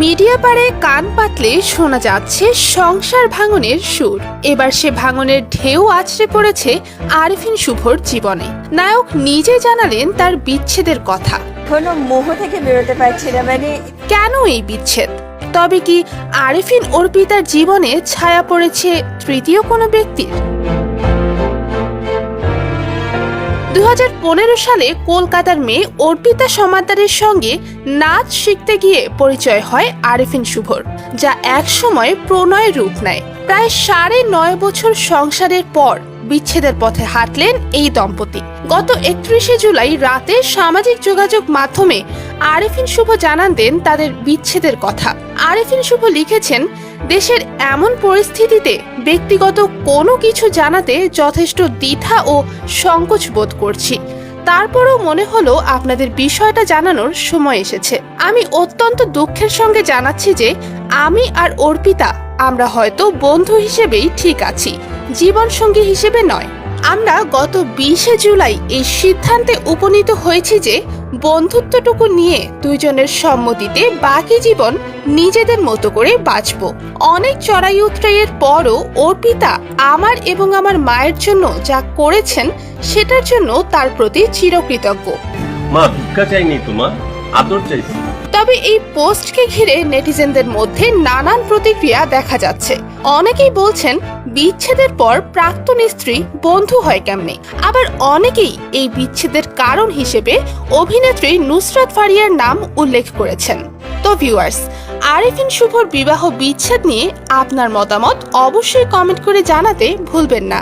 Media পাড়ে কান পাতলে শোনা যাচ্ছে সংসার ভাঙনের সুর। এবার সে ভাঙনের ঢেউ আছড়ে পড়েছে আরফিন শুভর জীবনে। নায়ক নিজে জানালেন তার বিচ্ছেদের কথা। কোনো মোহ থেকে বেরোতে পারছি না মানে কেন এই বিচ্ছেদ? তবে কি আরিফিন অর্পিতার জীবনে ছায়া পড়েছে তৃতীয় কোনো ব্যক্তির? দুহাজার পনেরো সালে কলকাতার মেয়ে অর্পিতা সমাদারের সঙ্গে নাচ শিখতে গিয়ে পরিচয় হয় আরিফিন শুভর, যা একসময় প্রণয়ের রূপ নেয়। প্রায় সাড়ে নয় বছর সংসারের পর বিচ্ছেদের পথে হাঁটলেন এই দম্পতি। গত একত্রিশে জুলাই রাতে সামাজিক যোগাযোগ মাধ্যমে আরিফিন শুভ জানান দেন তাদের বিচ্ছেদের কথা। আরিফিন শুভ লিখেছেন দেশের এমন পরিস্থিতিতে ব্যক্তিগত কোনো কিছু জানাতে যথেষ্ট দ্বিধা ও সংকোচ বোধ করছি। তারপরও মনে হলো আপনাদের বিষয়টা জানানোর সময় এসেছে। আমি অত্যন্ত দুঃখের সঙ্গে জানাচ্ছি যে আমি আর অর্পিতা আমরা হয়তো বন্ধু হিসেবেই ঠিক আছি, জীবনসঙ্গী হিসেবে নয়। আমরা গত বিশে জুলাই এই সিদ্ধান্তে উপনীত হয়েছি যে বন্ধুত্বটুকু নিয়ে দুইজনের সম্মতিতে বাকি জীবন নিজেদের মতো করে বাঁচব। অনেক চড়াই উত্রাইয়ের পরও অর্পিতা আমার এবং আমার মায়ের জন্য যা করেছেন, সেটার জন্য তার প্রতি চিরকৃতজ্ঞ। মা, ভিক্ষা চাইনি আদর চাইছি। তবে এই পোস্টকে ঘিরে নেটিজেনদের মধ্যে নানান প্রতিক্রিয়া দেখা যাচ্ছে। অনেকেই বলছেন, বিচ্ছেদের পর প্রাক্তন স্ত্রী বন্ধু হয় কেমনে? আবার অনেকেই এই বিচ্ছেদের কারণ হিসেবে অভিনেত্রী নুসরাত ফারিয়ার নাম উল্লেখ করেছেন। তো ভিউয়ার্স আরিফিন শুভর বিবাহ বিচ্ছেদ নিয়ে আপনার মতামত অবশ্যই কমেন্ট করে জানাতে ভুলবেন না।